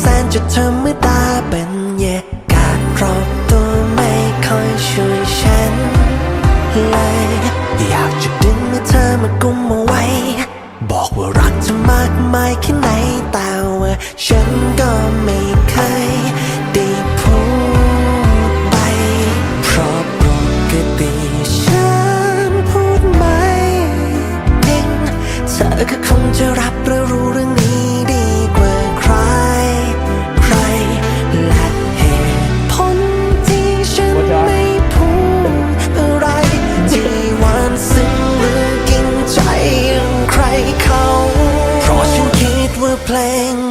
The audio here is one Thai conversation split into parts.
แสนจะธรรมดาเป็รรยากาศรอบตัวไม่ค่อยช่วยฉันเลยอยากจะดึงเธอมากุมเอาไว้ บอกว่ารักเธอมากมายแค่ไหนแต่ว่าฉันก็ไม่เคย คิ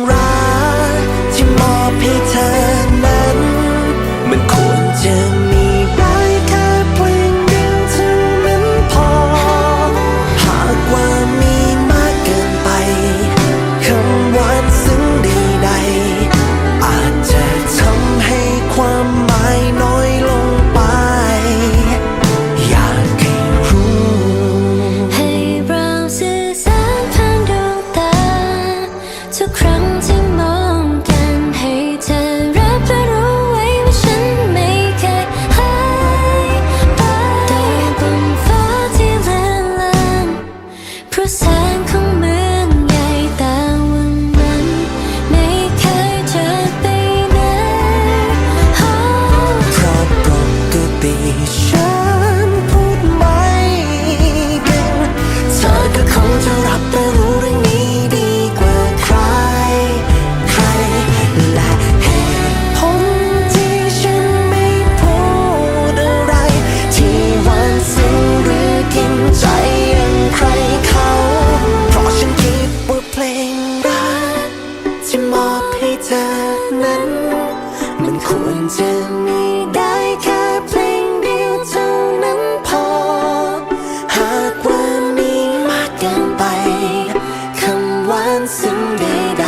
ฉันพูดไม่เก่งเธอก็คงจะรับและรู้เรื่องนี้ดีกว่าใคร ใคร และเหตุผลที่ฉันไม่พูดอะไร ที่หวานซึ้งหรือกินใจอย่างใครเขา เพราะฉันคิดว่าเพลงรักที่มอบให้เธอนั้น มันควรจะมี เกินไปคำหวานซึ้งใด